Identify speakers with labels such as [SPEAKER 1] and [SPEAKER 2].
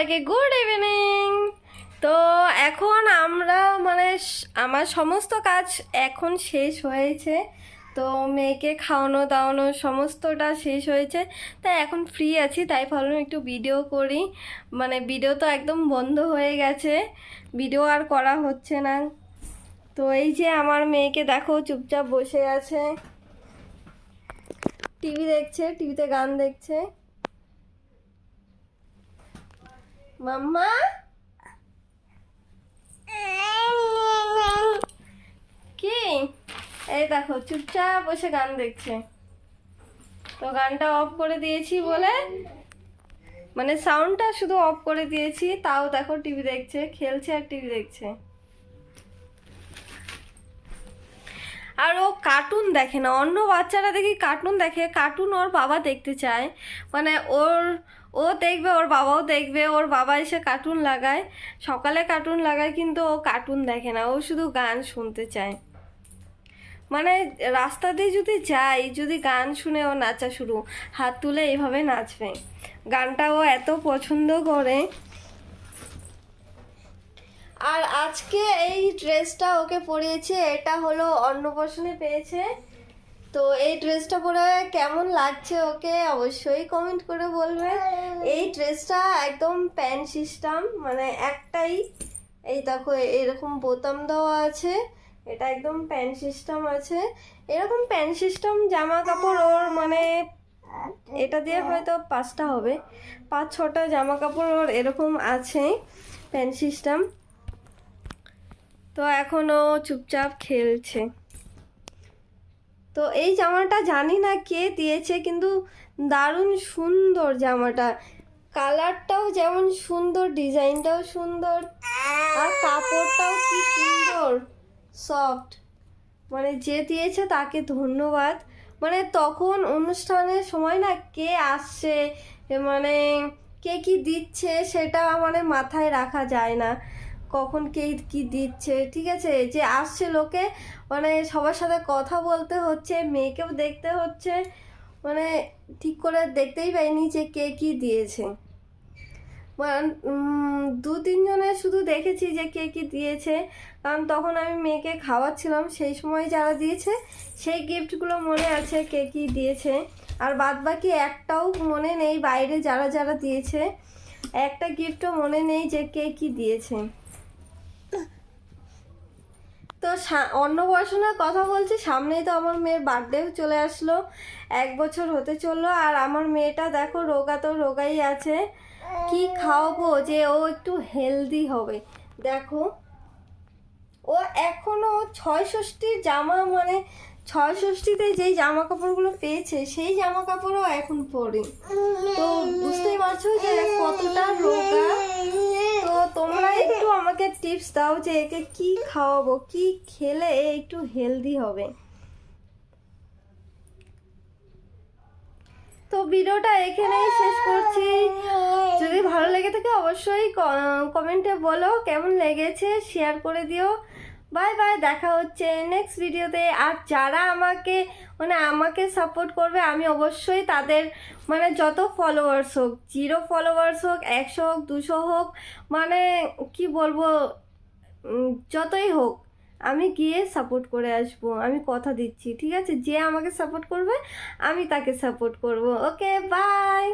[SPEAKER 1] সবাইকে good evening তো এখন আমরা মানে আমার সমস্ত কাজ এখন শেষ হয়েছে। তো মেয়েকে খাওয়ানো দাওয়ানো সমস্তটা শেষ হয়েছে। তাই এখন ফ্রি আছি, তাই ভাবলাম একটু ভিডিও করি। মানে ভিডিও তো একদম বন্ধ হয়ে গেছে। ভিডিও আর করা হচ্ছে না। তো এই যে আমার মেয়েকে দেখো চুপচাপ বসে আছে। টিভি দেখছে টিভিতে গান দেখছে। মাম্মা কি? এই দেখো, চুপচাপ বসে গান দেখছে। তো গানটা অফ করে দিয়েছি বলে মানে সাউন্ডটা শুধু অফ করে দিয়েছি, তাও দেখো টিভি দেখছে, খেলছে আর টিভি দেখছে। আর ও কার্টুন দেখে না, অন্য বাচ্চারা দেখি কার্টুন দেখে কার্টুন ওর বাবা দেখতে চায়। মানে ওর ও দেখবে, ওর বাবাও দেখবে, ওর বাবা এসে কার্টুন লাগায়। সকালে কার্টুন লাগায়, কিন্তু ও কার্টুন দেখে না, ও শুধু গান শুনতে চায়। মানে রাস্তা দিয়ে যদি যাই, যদি গান শুনে ও নাচা শুরু, হাত তুলে এইভাবে নাচবে। গানটা ও এত পছন্দ করে। আর আজকে এই ড্রেসটা ওকে পরিয়েছে, এটা হলো অন্নপ্রাশনে পেয়েছে। তো এই ড্রেসটা পরে কেমন লাগছে ওকে অবশ্যই কমেন্ট করে বলবে। এই ড্রেসটা একদম প্যান্ট সিস্টেম মানে একটাই, এই দেখো এরকম বোতাম দেওয়া আছে, এটা একদম প্যান্ট সিস্টেম আছে। এরকম প্যান্ট সিস্টেম জামা কাপড় ওর মানে এটা দিয়ে হয়তো পাঁচটা হবে, পাঁচ ছটা জামা কাপড় ওর এরকম আছে প্যান্ট সিস্টেম তো এখনও চুপচাপ খেলছে। তো এই জামাটা জানি না কে দিয়েছে, কিন্তু দারুণ সুন্দর জামাটা। কালারটাও যেমন সুন্দর, ডিজাইনটাও সুন্দর, আর কাপড়টাও কি সুন্দর, সফট। মানে যে দিয়েছে তাকে ধন্যবাদ। মানে তখন অনুষ্ঠানের সময় না কে আসছে মানে কে কি দিচ্ছে সেটা মানে মাথায় রাখা যায় না। কখন কে কি দিচ্ছে, ঠিক আছে? যে আসছে লোকে মানে সবার সাথে কথা বলতে হচ্ছে, মেয়েকেও দেখতে হচ্ছে মানে ঠিক করে দেখতেই পাইনি যে কে কি দিয়েছে। দু তিনজনের শুধু দেখেছি যে কে কি দিয়েছে, কারণ তখন আমি মেয়েকে খাওয়াচ্ছিলাম, সেই সময় যারা দিয়েছে, সেই গিফটগুলো মনে আছে কে কি দিয়েছে। আর বাদ বাকি একটাও মনে নেই, বাইরে যারা যারা দিয়েছে, একটা গিফটও মনে নেই যে কে কি দিয়েছে। তো অন্নপ্রাশনের কথা বলছি, সামনেই তো আমার মেয়ের বার্থডেও চলে আসলো। এক বছর হতে চলল আর আমার মেয়েটা দেখো রোগা তো রোগাই আছে। কি খাওয়াবো যে ও একটু হেলদি হবে। দেখো, ও এখনও ছয় ষষ্ঠীর জামা মানে ছয় ষষ্ঠীতে যেই জামা কাপড়গুলো পেয়েছে, সেই জামা কাপড়ও এখন পরে। তো বুঝতেই পারছ যে কতটা রোগা। আমাকে টিপস দাও যে একে কি খাওয়াবো, কি খেলে এ একটু হেলদি হবে। তো ভিডিওটা এখানেই শেষ করছি। যদি ভালো লেগে থাকে অবশ্যই কমেন্টে বলো, কেমন লেগেছে শেয়ার করে দিও। বাই বাই দেখা হচ্ছে নেক্সট ভিডিওতে আর যারা আমাকে মানে আমাকে সাপোর্ট করবে, আমি অবশ্যই তাদের মানে যত ফলোয়ার্স হোক জিরো ফলোয়ার্স হোক, একশো হোক, দুশো হোক মানে কি বলব যতই হোক, আমি গিয়ে সাপোর্ট করে আসব, আমি কথা দিচ্ছি, ঠিক আছে? যে আমাকে সাপোর্ট করবে, আমি তাকে সাপোর্ট করব। Okay bye